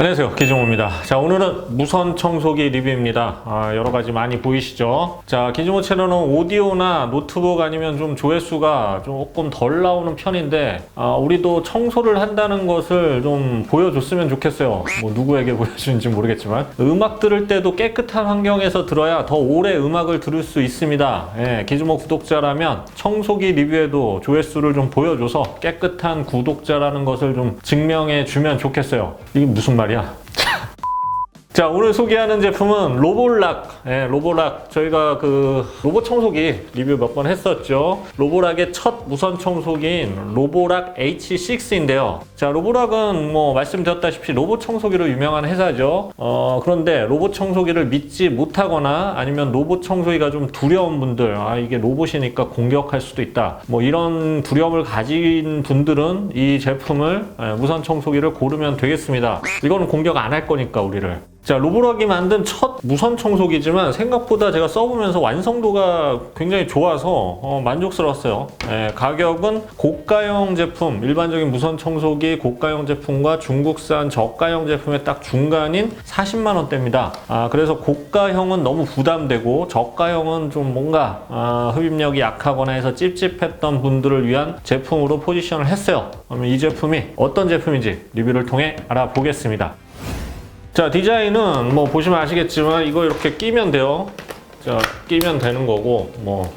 안녕하세요. 기종호입니다. 자 오늘은 무선 청소기 리뷰입니다. 아, 여러 가지 많이 보이시죠? 자 기종호 채널은 오디오나 노트북 아니면 좀 조회수가 조금 덜 나오는 편인데 아, 우리도 청소를 한다는 것을 좀 보여줬으면 좋겠어요. 뭐 누구에게 보여주는지 모르겠지만. 음악 들을 때도 깨끗한 환경에서 들어야 더 오래 음악을 들을 수 있습니다. 예, 기종호 구독자라면 청소기 리뷰에도 조회수를 좀 보여줘서 깨끗한 구독자라는 것을 좀 증명해 주면 좋겠어요. 이게 무슨 말이 야 자 오늘 소개하는 제품은 로볼락. 예, 로볼락. 저희가 그 로봇 청소기 리뷰 몇 번 했었죠. 로볼락의 첫 무선 청소기인 로볼락 H6인데요. 자 로볼락은 뭐 말씀드렸다시피 로봇 청소기로 유명한 회사죠. 어, 그런데 로봇 청소기를 믿지 못하거나 아니면 로봇 청소기가 좀 두려운 분들 아 이게 로봇이니까 공격할 수도 있다. 뭐 이런 두려움을 가진 분들은 이 제품을 예, 무선 청소기를 고르면 되겠습니다. 이거는 공격 안 할 거니까 우리를 자, 로보락이 만든 첫 무선 청소기지만 생각보다 제가 써보면서 완성도가 굉장히 좋아서 어, 만족스러웠어요. 예, 가격은 고가형 제품, 일반적인 무선 청소기 고가형 제품과 중국산 저가형 제품의 딱 중간인 40만 원대입니다. 아, 그래서 고가형은 너무 부담되고 저가형은 좀 뭔가 아, 흡입력이 약하거나 해서 찝찝했던 분들을 위한 제품으로 포지션을 했어요. 그러면 이 제품이 어떤 제품인지 리뷰를 통해 알아보겠습니다. 자 디자인은 뭐 보시면 아시겠지만 이거 이렇게 끼면 돼요. 자 끼면 되는 거고 뭐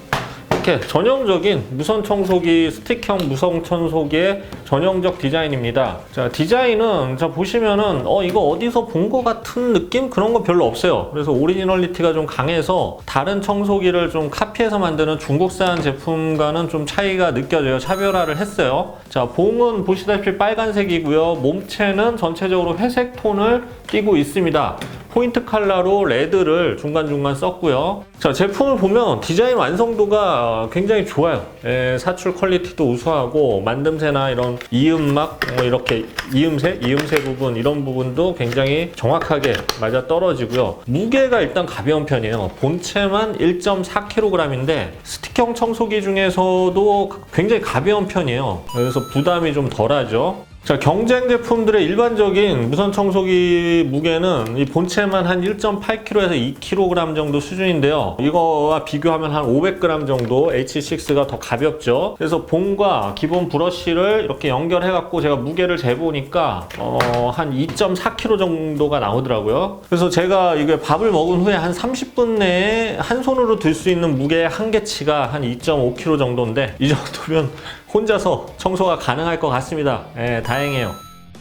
이렇게 전형적인 무선 청소기 스틱형 무선 청소기의 전형적 디자인입니다. 자 디자인은 자 보시면은 어 이거 어디서 본 것 같은 느낌? 그런 거 별로 없어요. 그래서 오리지널리티가 좀 강해서 다른 청소기를 좀 카피해서 만드는 중국산 제품과는 좀 차이가 느껴져요. 차별화를 했어요. 자 봉은 보시다시피 빨간색이고요. 몸체는 전체적으로 회색 톤을 띄고 있습니다 포인트 컬러로 레드를 중간중간 썼고요. 자, 제품을 보면 디자인 완성도가 굉장히 좋아요. 예, 사출 퀄리티도 우수하고 만듦새나 이런 이음막 뭐 이렇게 이음새, 이음새 부분 이런 부분도 굉장히 정확하게 맞아 떨어지고요. 무게가 일단 가벼운 편이에요. 본체만 1.4kg인데 스틱형 청소기 중에서도 굉장히 가벼운 편이에요. 그래서 부담이 좀 덜하죠. 자, 경쟁 제품들의 일반적인 무선 청소기 무게는 이 본체만 한 1.8kg에서 2kg 정도 수준인데요. 이거와 비교하면 한 500g 정도 H6가 더 가볍죠. 그래서 봉과 기본 브러쉬를 이렇게 연결해갖고 제가 무게를 재보니까 어, 한 2.4kg 정도가 나오더라고요. 그래서 제가 이게 밥을 먹은 후에 한 30분 내에 한 손으로 들 수 있는 무게 한계치가 한 2.5kg 정도인데 이 정도면 혼자서 청소가 가능할 것 같습니다. 예, 다행이에요.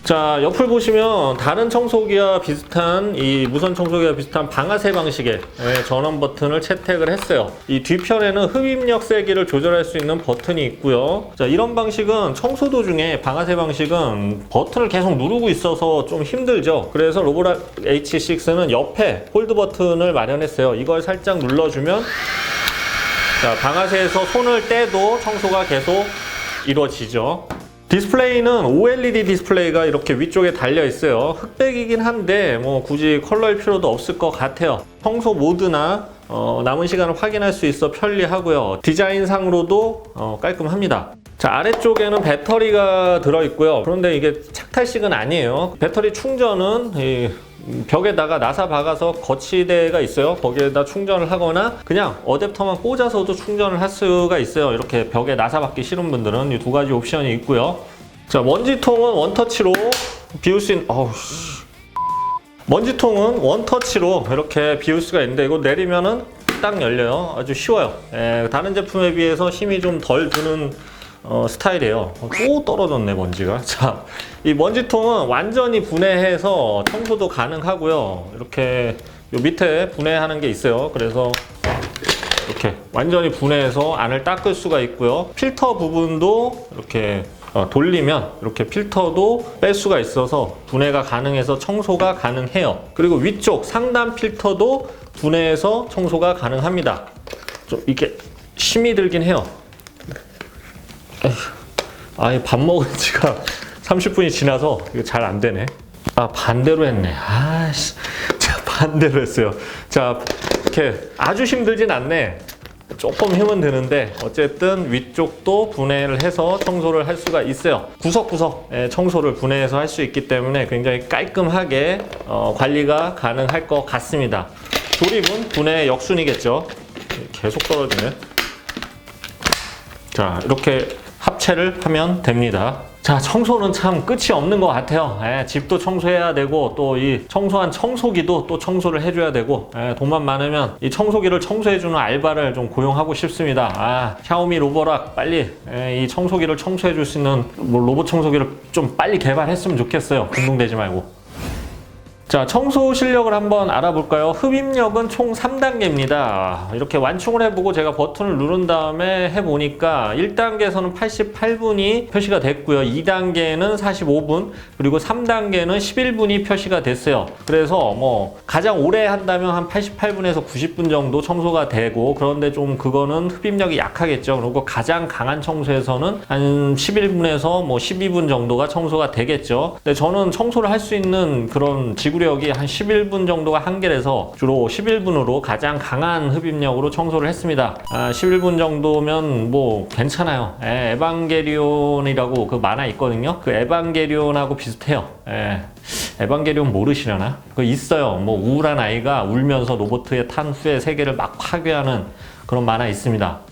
자, 옆을 보시면 다른 청소기와 비슷한 이 무선 청소기와 비슷한 방아쇠 방식의 예, 전원 버튼을 채택을 했어요. 이 뒤편에는 흡입력 세기를 조절할 수 있는 버튼이 있고요. 자, 이런 방식은 청소 도중에 방아쇠 방식은 버튼을 계속 누르고 있어서 좀 힘들죠. 그래서 로보락 H6는 옆에 홀드 버튼을 마련했어요. 이걸 살짝 눌러주면 자, 방아쇠에서 손을 떼도 청소가 계속 이루어지죠. 디스플레이는 OLED 디스플레이가 이렇게 위쪽에 달려 있어요. 흑백이긴 한데 뭐 굳이 컬러일 필요도 없을 것 같아요. 청소 모드나 어, 남은 시간을 확인할 수 있어 편리하고요. 디자인상으로도 어, 깔끔합니다. 자 아래쪽에는 배터리가 들어있고요. 그런데 이게 착탈식은 아니에요. 배터리 충전은 이 벽에다가 나사 박아서 거치대가 있어요. 거기에다 충전을 하거나 그냥 어댑터만 꽂아서도 충전을 할 수가 있어요. 이렇게 벽에 나사 박기 싫은 분들은 이 두 가지 옵션이 있고요. 자 먼지통은 원터치로 비울 수 있는 어우 씨. 먼지통은 원터치로 이렇게 비울 수가 있는데 이거 내리면은 딱 열려요. 아주 쉬워요. 예, 다른 제품에 비해서 힘이 좀 덜 드는 어, 스타일이에요. 어, 또 떨어졌네 먼지가. 자, 이 먼지통은 완전히 분해해서 청소도 가능하고요. 이렇게 요 밑에 분해하는 게 있어요. 그래서 이렇게 완전히 분해해서 안을 닦을 수가 있고요. 필터 부분도 이렇게 어, 돌리면 이렇게 필터도 뺄 수가 있어서 분해가 가능해서 청소가 가능해요. 그리고 위쪽 상단 필터도 분해해서 청소가 가능합니다. 좀 이렇게 힘이 들긴 해요. 아예 밥 먹은 지가 30분이 지나서 이거 잘 안 되네. 아 반대로 했네. 아씨, 자 반대로 했어요. 자 이렇게 아주 힘들진 않네. 조금 힘은 드는데 어쨌든 위쪽도 분해를 해서 청소를 할 수가 있어요. 구석구석 예, 청소를 분해해서 할 수 있기 때문에 굉장히 깔끔하게 어, 관리가 가능할 것 같습니다. 조립은 분해 역순이겠죠. 계속 떨어지네. 자 이렇게 합체를 하면 됩니다. 자 청소는 참 끝이 없는 것 같아요. 예, 집도 청소해야 되고 또 이 청소한 청소기도 또 청소를 해줘야 되고 예, 돈만 많으면 이 청소기를 청소해주는 알바를 좀 고용하고 싶습니다. 아 샤오미 로보락 빨리 예, 이 청소기를 청소해줄 수 있는 뭐 로봇 청소기를 좀 빨리 개발했으면 좋겠어요. 궁동되지 말고. 자, 청소 실력을 한번 알아볼까요? 흡입력은 총 3단계입니다. 이렇게 완충을 해보고 제가 버튼을 누른 다음에 해보니까 1단계에서는 88분이 표시가 됐고요. 2단계는 45분, 그리고 3단계는 11분이 표시가 됐어요. 그래서 뭐 가장 오래 한다면 한 88분에서 90분 정도 청소가 되고 그런데 좀 그거는 흡입력이 약하겠죠. 그리고 가장 강한 청소에서는 한 11분에서 뭐 12분 정도가 청소가 되겠죠. 근데 저는 청소를 할 수 있는 그런 지구 력이 한 11분 정도가 한계라서 주로 11분으로 가장 강한 흡입력으로 청소를 했습니다. 아, 11분 정도면 뭐 괜찮아요. 예, 에반게리온이라고 그 만화 있거든요. 그 에반게리온하고 비슷해요. 예. 에반게리온 모르시려나? 그 있어요. 뭐 우울한 아이가 울면서 로봇에 탄 후에 세계를 막 파괴하는 그런 만화 있습니다.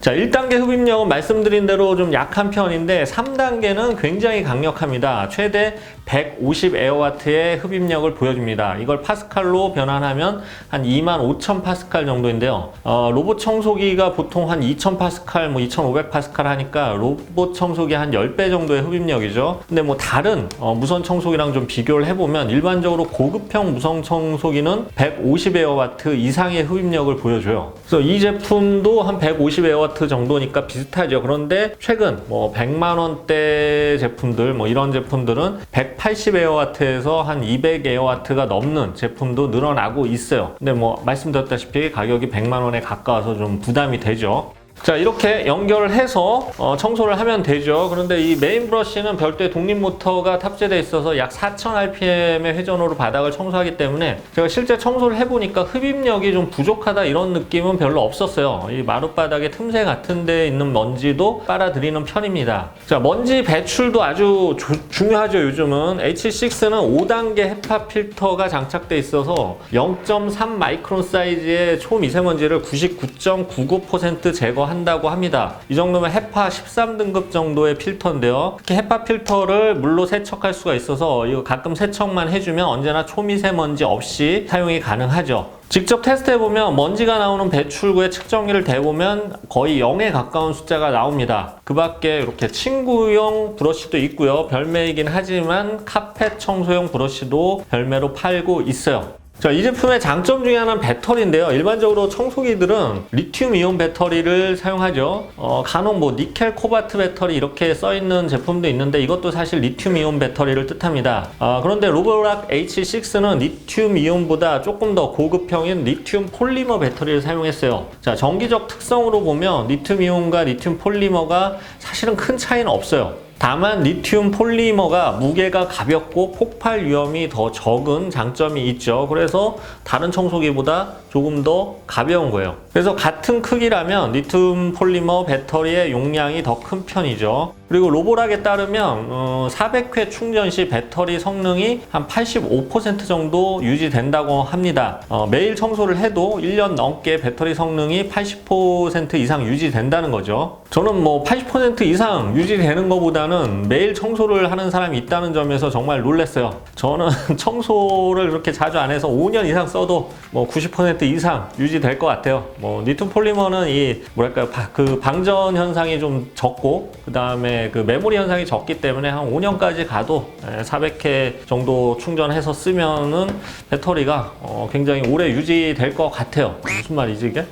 자, 1단계 흡입력은 말씀드린 대로 좀 약한 편인데 3단계는 굉장히 강력합니다. 최대 150 에어와트의 흡입력을 보여줍니다. 이걸 파스칼로 변환하면 한 2만 5천 파스칼 정도인데요. 어, 로봇 청소기가 보통 한 2천 파스칼, 뭐 2,500 파스칼 하니까 로봇 청소기 한 10배 정도의 흡입력이죠. 근데 뭐 다른 어, 무선 청소기랑 좀 비교를 해보면 일반적으로 고급형 무선 청소기는 150 에어와트 이상의 흡입력을 보여줘요. 그래서 이 제품도 한 150 에어와트 정도니까 비슷하죠. 그런데 최근 뭐 100만 원대 제품들 뭐 이런 제품들은 180 에어와트에서 한 200 에어와트가 넘는 제품도 늘어나고 있어요. 근데 뭐 말씀드렸다시피 가격이 100만 원에 가까워서 좀 부담이 되죠. 자 이렇게 연결해서 어, 청소를 하면 되죠. 그런데 이 메인 브러쉬는 별도의 독립 모터가 탑재되어 있어서 약 4000rpm의 회전으로 바닥을 청소하기 때문에 제가 실제 청소를 해보니까 흡입력이 좀 부족하다 이런 느낌은 별로 없었어요. 이 마룻바닥의 틈새 같은 데 있는 먼지도 빨아들이는 편입니다. 자 먼지 배출도 아주 조- 중요하죠 요즘은. H6는 5단계 헤파 필터가 장착돼 있어서 0.3 마이크론 사이즈의 초미세먼지를 99.99% 제거 한다고 합니다. 이 정도면 헤파 13등급 정도의 필터인데요. 특히 헤파 필터를 물로 세척할 수가 있어서 이거 가끔 세척만 해주면 언제나 초미세먼지 없이 사용이 가능하죠. 직접 테스트해보면 먼지가 나오는 배출구에 측정기를 대보면 거의 0에 가까운 숫자가 나옵니다. 그 밖에 이렇게 친구용 브러쉬도 있고요. 별매이긴 하지만 카펫 청소용 브러쉬도 별매로 팔고 있어요. 자, 이 제품의 장점 중에 하나는 배터리인데요. 일반적으로 청소기들은 리튬 이온 배터리를 사용하죠. 어, 간혹 뭐 니켈 코바트 배터리 이렇게 써 있는 제품도 있는데 이것도 사실 리튬 이온 배터리를 뜻합니다. 아, 그런데 로보락 H6는 리튬 이온보다 조금 더 고급형인 리튬 폴리머 배터리를 사용했어요. 자, 전기적 특성으로 보면 리튬 이온과 리튬 폴리머가 사실은 큰 차이는 없어요. 다만 리튬 폴리머가 무게가 가볍고 폭발 위험이 더 적은 장점이 있죠. 그래서 다른 청소기보다 조금 더 가벼운 거예요. 그래서 같은 크기라면 리튬 폴리머 배터리의 용량이 더 큰 편이죠. 그리고 로보락에 따르면 어, 400회 충전 시 배터리 성능이 한 85% 정도 유지된다고 합니다. 어, 매일 청소를 해도 1년 넘게 배터리 성능이 80% 이상 유지된다는 거죠. 저는 뭐 80% 이상 유지되는 것보다는 매일 청소를 하는 사람이 있다는 점에서 정말 놀랐어요. 저는 청소를 그렇게 자주 안 해서 5년 이상 써도 뭐 90% 이상 유지될 것 같아요. 뭐 리튬 폴리머는 이 뭐랄까요 바- 그 방전 현상이 좀 적고 그 다음에 그 메모리 현상이 적기 때문에 한 5년까지 가도 400회 정도 충전해서 쓰면은 배터리가 어, 굉장히 오래 유지될 것 같아요. 무슨 말이지 이게?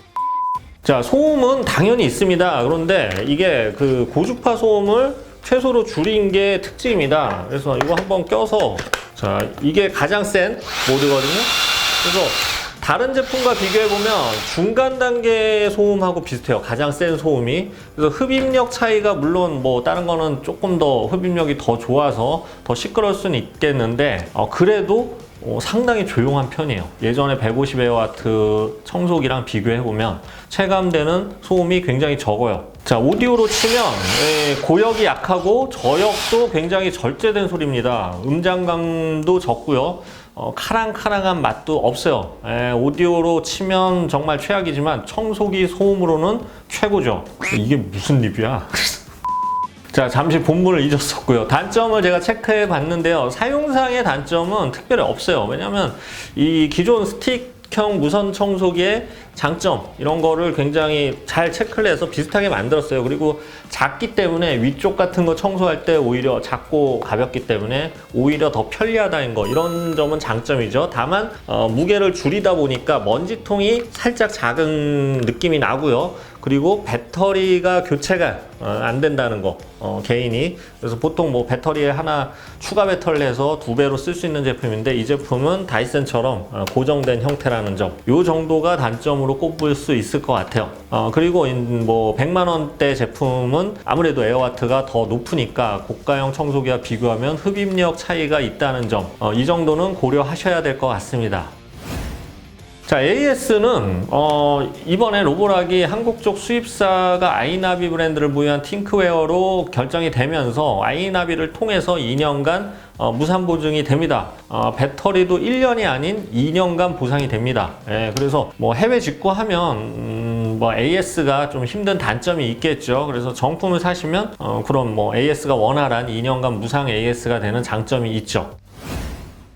자, 소음은 당연히 있습니다. 그런데 이게 그 고주파 소음을 최소로 줄인 게 특징입니다. 그래서 이거 한번 껴서 자, 이게 가장 센 모드거든요. 그래서 다른 제품과 비교해 보면 중간 단계의 소음하고 비슷해요. 가장 센 소음이. 그래서 흡입력 차이가 물론 뭐 다른 거는 조금 더 흡입력이 더 좋아서 더 시끄러울 수는 있겠는데 어, 그래도 어, 상당히 조용한 편이에요. 예전에 150W와트 청소기랑 비교해보면 체감되는 소음이 굉장히 적어요. 자, 오디오로 치면 예, 고역이 약하고 저역도 굉장히 절제된 소리입니다. 음장감도 적고요. 어, 카랑카랑한 맛도 없어요. 예, 오디오로 치면 정말 최악이지만 청소기 소음으로는 최고죠. 이게 무슨 리뷰야? 자, 잠시 본문을 잊었었고요. 단점을 제가 체크해 봤는데요. 사용상의 단점은 특별히 없어요. 왜냐면 이 기존 스틱 형 무선 청소기의 장점 이런 거를 굉장히 잘 체크를 해서 비슷하게 만들었어요. 그리고 작기 때문에 위쪽 같은 거 청소할 때 오히려 작고 가볍기 때문에 오히려 더 편리하다는 거 이런 점은 장점이죠. 다만 어, 무게를 줄이다 보니까 먼지통이 살짝 작은 느낌이 나고요. 그리고 배터리가 교체가 어, 안 된다는 거 어, 개인이. 그래서 보통 뭐 배터리에 하나 추가 배터리를 해서 두 배로 쓸 수 있는 제품인데 이 제품은 다이슨처럼 어, 고정된 형태라는 점. 이 정도가 단점으로 꼽을 수 있을 것 같아요. 어, 그리고 인- 뭐 100만 원대 제품은 아무래도 에어와트가 더 높으니까 고가형 청소기와 비교하면 흡입력 차이가 있다는 점. 이 정도는 고려하셔야 될 것 같습니다 자, AS는 어, 이번에 로보락이 한국 쪽 수입사가 아이나비 브랜드를 보유한 팅크웨어로 결정이 되면서 아이나비를 통해서 2년간 어, 무상 보증이 됩니다. 어, 배터리도 1년이 아닌 2년간 보상이 됩니다. 예, 그래서 뭐 해외 직구하면 음, 뭐 AS가 좀 힘든 단점이 있겠죠. 그래서 정품을 사시면 어, 그럼 뭐 AS가 원활한 2년간 무상 AS가 되는 장점이 있죠.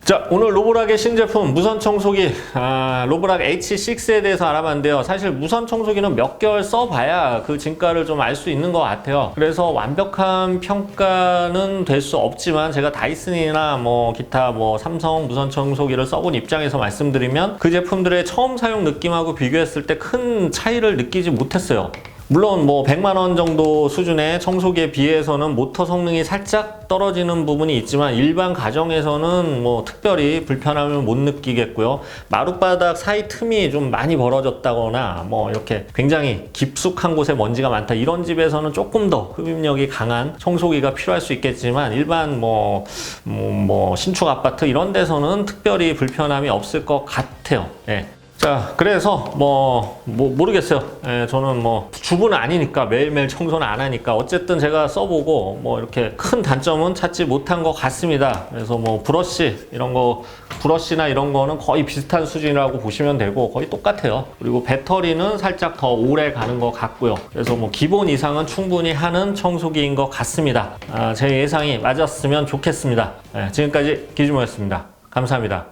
자 오늘 로보락의 신제품 무선 청소기 아, 로보락 H6에 대해서 알아봤는데요. 사실 무선 청소기는 몇 개월 써봐야 그 진가를 좀 알 수 있는 것 같아요. 그래서 완벽한 평가는 될 수 없지만 제가 다이슨이나 뭐 기타 뭐 삼성 무선 청소기를 써본 입장에서 말씀드리면 그 제품들의 처음 사용 느낌하고 비교했을 때 큰 차이를 느끼지 못했어요 물론 뭐 100만 원 정도 수준의 청소기에 비해서는 모터 성능이 살짝 떨어지는 부분이 있지만 일반 가정에서는 뭐 특별히 불편함을 못 느끼겠고요. 마룻바닥 사이 틈이 좀 많이 벌어졌다거나 뭐 이렇게 굉장히 깊숙한 곳에 먼지가 많다 이런 집에서는 조금 더 흡입력이 강한 청소기가 필요할 수 있겠지만 일반 뭐, 뭐, 뭐 신축 아파트 이런 데서는 특별히 불편함이 없을 것 같아요. 예. 자, 그래서 뭐, 뭐 모르겠어요. 예, 저는 뭐 주부는 아니니까 매일매일 청소는 안 하니까 어쨌든 제가 써보고 뭐 이렇게 큰 단점은 찾지 못한 것 같습니다. 그래서 뭐 브러쉬 이런 거 브러쉬나 이런 거는 거의 비슷한 수준이라고 보시면 되고 거의 똑같아요. 그리고 배터리는 살짝 더 오래 가는 것 같고요. 그래서 뭐 기본 이상은 충분히 하는 청소기인 것 같습니다. 아, 제 예상이 맞았으면 좋겠습니다. 예, 지금까지 기주모였습니다. 감사합니다.